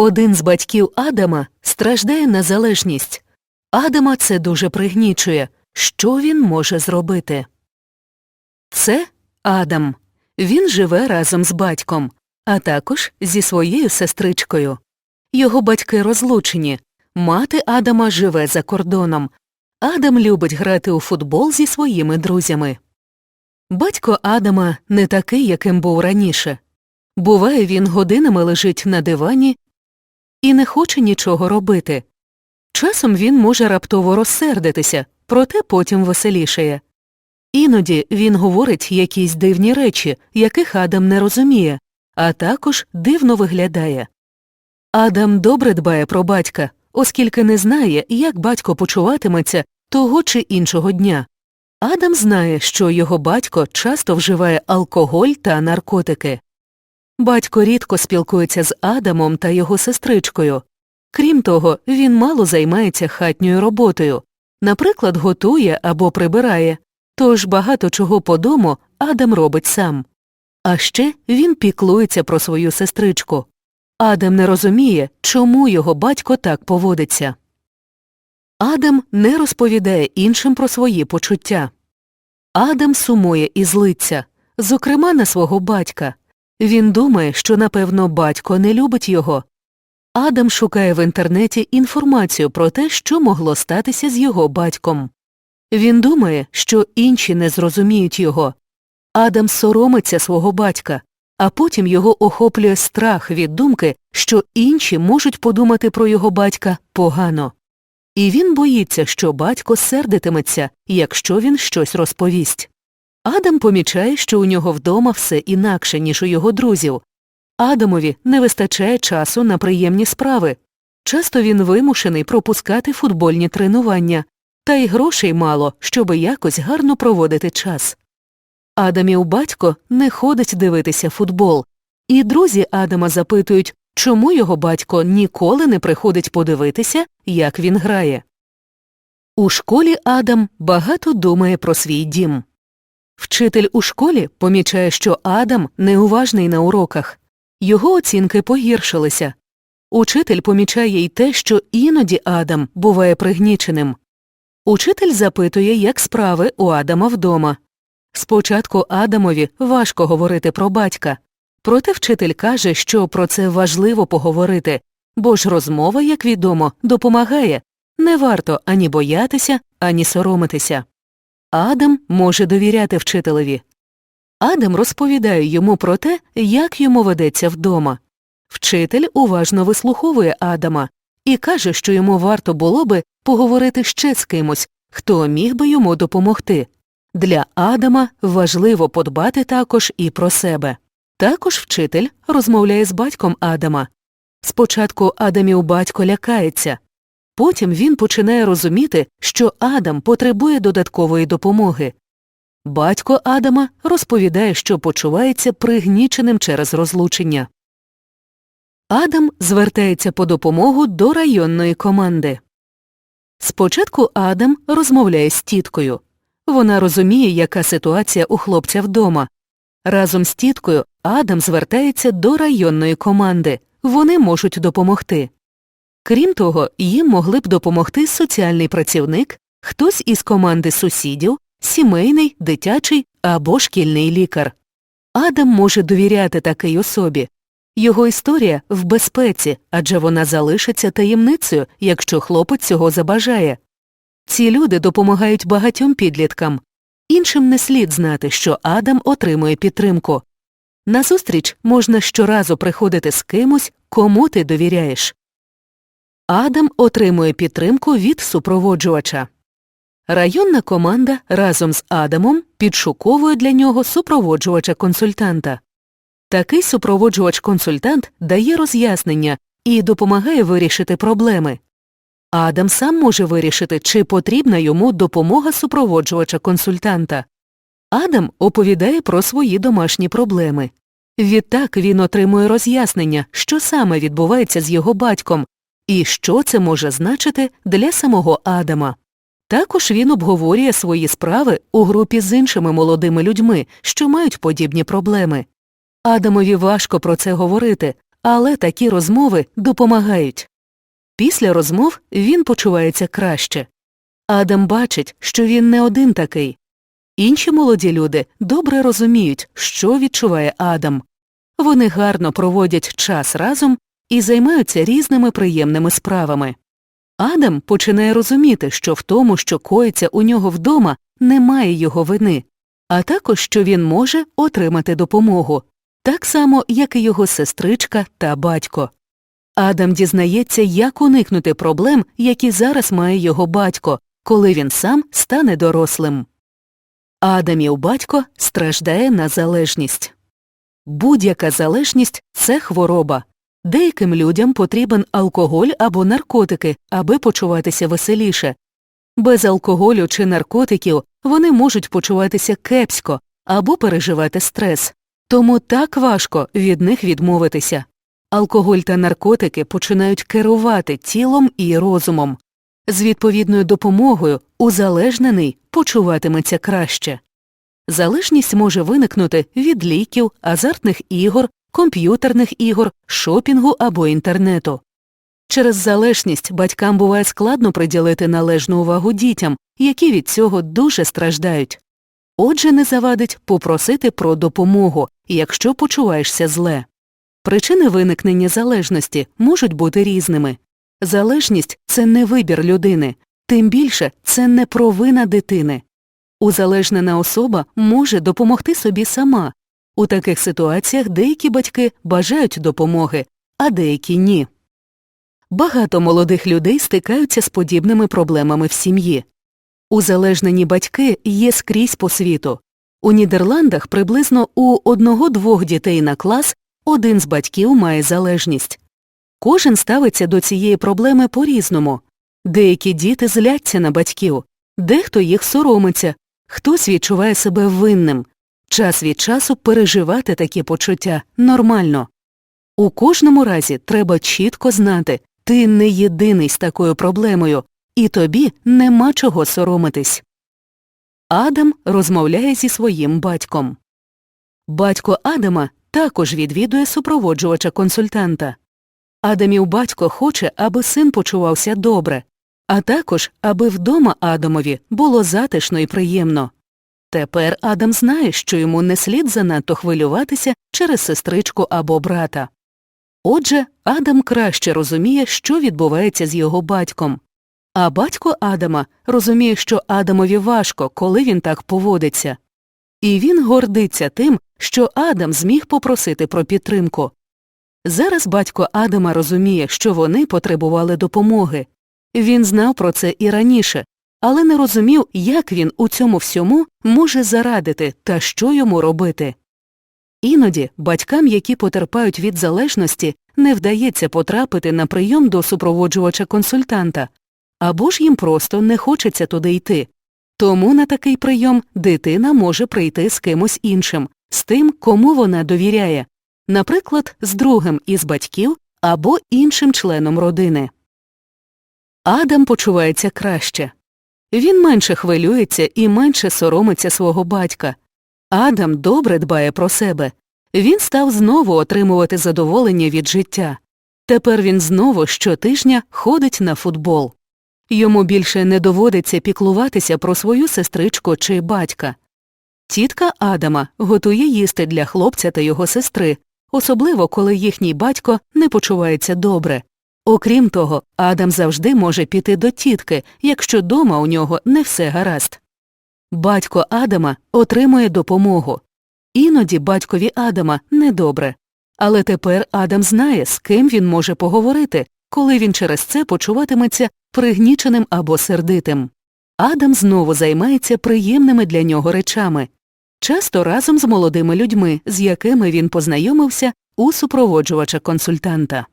Один з батьків Адама страждає на залежність. Адама це дуже пригнічує. Що він може зробити? Це Адам. Він живе разом з батьком, а також зі своєю сестричкою. Його батьки розлучені. Мати Адама живе за кордоном. Адам любить грати у футбол зі своїми друзями. Батько Адама не такий, яким був раніше. Буває, він годинами лежить на дивані і не хоче нічого робити. Часом він може раптово розсердитися, проте потім веселішає. Іноді він говорить якісь дивні речі, яких Адам не розуміє, а також дивно виглядає. Адам добре дбає про батька, оскільки не знає, як батько почуватиметься того чи іншого дня. Адам знає, що його батько часто вживає алкоголь та наркотики. Батько рідко спілкується з Адамом та його сестричкою. Крім того, він мало займається хатньою роботою, наприклад, готує або прибирає, тож багато чого по дому Адам робить сам. А ще він піклується про свою сестричку. Адам не розуміє, чому його батько так поводиться. Адам не розповідає іншим про свої почуття. Адам сумує і злиться, зокрема на свого батька. Він думає, що, напевно, батько не любить його. Адам шукає в інтернеті інформацію про те, що могло статися з його батьком. Він думає, що інші не зрозуміють його. Адам соромиться свого батька, а потім його охоплює страх від думки, що інші можуть подумати про його батька погано. І він боїться, що батько сердитиметься, якщо він щось розповість. Адам помічає, що у нього вдома все інакше, ніж у його друзів. Адамові не вистачає часу на приємні справи. Часто він вимушений пропускати футбольні тренування, та й грошей мало, щоби якось гарно проводити час. Адамів батько не ходить дивитися футбол, і друзі Адама запитують, чому його батько ніколи не приходить подивитися, як він грає. У школі Адам багато думає про свій дім. Вчитель у школі помічає, що Адам неуважний на уроках. Його оцінки погіршилися. Учитель помічає й те, що іноді Адам буває пригніченим. Учитель запитує, як справи у Адама вдома. Спочатку Адамові важко говорити про батька, проте вчитель каже, що про це важливо поговорити, бо ж розмова, як відомо, допомагає, не варто ані боятися, ані соромитися. Адам може довіряти вчителеві. Адам розповідає йому про те, як йому ведеться вдома. Вчитель уважно вислуховує Адама і каже, що йому варто було би поговорити ще з кимось, хто міг би йому допомогти. Для Адама важливо подбати також і про себе. Також вчитель розмовляє з батьком Адама. Спочатку Адамів батько лякається, потім він починає розуміти, що Адам потребує додаткової допомоги. Батько Адама розповідає, що почувається пригніченим через розлучення. Адам звертається по допомогу до районної команди. Спочатку Адам розмовляє з тіткою. Вона розуміє, яка ситуація у хлопця вдома. Разом з тіткою Адам звертається до районної команди. Вони можуть допомогти. Крім того, їм могли б допомогти соціальний працівник, хтось із команди сусідів, сімейний, дитячий або шкільний лікар. Адам може довіряти такій особі. Його історія в безпеці, адже вона залишиться таємницею, якщо хлопець цього забажає. Ці люди допомагають багатьом підліткам. Іншим не слід знати, що Адам отримує підтримку. Назустріч можна щоразу приходити з кимось, кому ти довіряєш. Адам отримує підтримку від супроводжувача. Районна команда разом з Адамом підшуковує для нього супроводжувача консультанта. Такий супроводжувач-консультант дає роз'яснення і допомагає вирішити проблеми. Адам сам може вирішити, чи потрібна йому допомога супроводжувача-консультанта. Адам оповідає про свої домашні проблеми. Відтак він отримує роз'яснення, що саме відбувається з його батьком, і що це може значити для самого Адама. Також він обговорює свої справи у групі з іншими молодими людьми, що мають подібні проблеми. Адамові важко про це говорити, але такі розмови допомагають. Після розмов він почувається краще. Адам бачить, що він не один такий. Інші молоді люди добре розуміють, що відчуває Адам. Вони гарно проводять час разом і займаються різними приємними справами. Адам починає розуміти, що в тому, що коїться у нього вдома, немає його вини, а також що він може отримати допомогу, так само, як і його сестричка та батько. Адам дізнається, як уникнути проблем, які зараз має його батько, коли він сам стане дорослим. Адамів батько страждає на залежність. Будь-яка залежність це хвороба. Деяким людям потрібен алкоголь або наркотики, аби почуватися веселіше. Без алкоголю чи наркотиків вони можуть почуватися кепсько або переживати стрес. Тому так важко від них відмовитися. Алкоголь та наркотики починають керувати тілом і розумом. З відповідною допомогою узалежнений почуватиметься краще. Залежність може виникнути від ліків, азартних ігор, комп'ютерних ігор, шопінгу або інтернету. Через залежність батькам буває складно приділити належну увагу дітям, які від цього дуже страждають. Отже, не завадить попросити про допомогу, якщо почуваєшся зле. Причини виникнення залежності можуть бути різними. Залежність це не вибір людини, тим більше це не провина дитини. Узалежнена особа може допомогти собі сама. У таких ситуаціях деякі батьки бажають допомоги, а деякі ні. Багато молодих людей стикаються з подібними проблемами в сім'ї. Узалежнені батьки є скрізь по світу. У Нідерландах приблизно у одного-двох дітей на клас один з батьків має залежність. Кожен ставиться до цієї проблеми по-різному. Деякі діти зляться на батьків, дехто їх соромиться, хтось відчуває себе винним. Час від часу переживати такі почуття нормально. У кожному разі треба чітко знати, ти не єдиний з такою проблемою, і тобі нема чого соромитись. Адам розмовляє зі своїм батьком. Батько Адама також відвідує супроводжувача консультанта. Адамів батько хоче, аби син почувався добре, а також аби вдома Адамові було затишно і приємно. Тепер Адам знає, що йому не слід занадто хвилюватися через сестричку або брата. Отже, Адам краще розуміє, що відбувається з його батьком. А батько Адама розуміє, що Адамові важко, коли він так поводиться. І він гордиться тим, що Адам зміг попросити про підтримку. Зараз батько Адама розуміє, що вони потребували допомоги. Він знав про це і раніше, але не розумів, як він у цьому всьому може зарадити та що йому робити. Іноді батькам, які потерпають від залежності, не вдається потрапити на прийом до супроводжувача консультанта, або ж їм просто не хочеться туди йти. Тому на такий прийом дитина може прийти з кимось іншим, з тим, кому вона довіряє, наприклад, з другим із батьків або іншим членом родини. Адам почувається краще. Він менше хвилюється і менше соромиться свого батька. Адам добре дбає про себе. Він став знову отримувати задоволення від життя. Тепер він знову щотижня ходить на футбол. Йому більше не доводиться піклуватися про свою сестричку чи батька. Тітка Адама готує їсти для хлопця та його сестри, особливо коли їхній батько не почувається добре. Окрім того, Адам завжди може піти до тітки, якщо дома у нього не все гаразд. Батько Адама отримує допомогу. Іноді батькові Адама недобре. Але тепер Адам знає, з ким він може поговорити, коли він через це почуватиметься пригніченим або сердитим. Адам знову займається приємними для нього речами, часто разом з молодими людьми, з якими він познайомився у супроводжувача консультанта.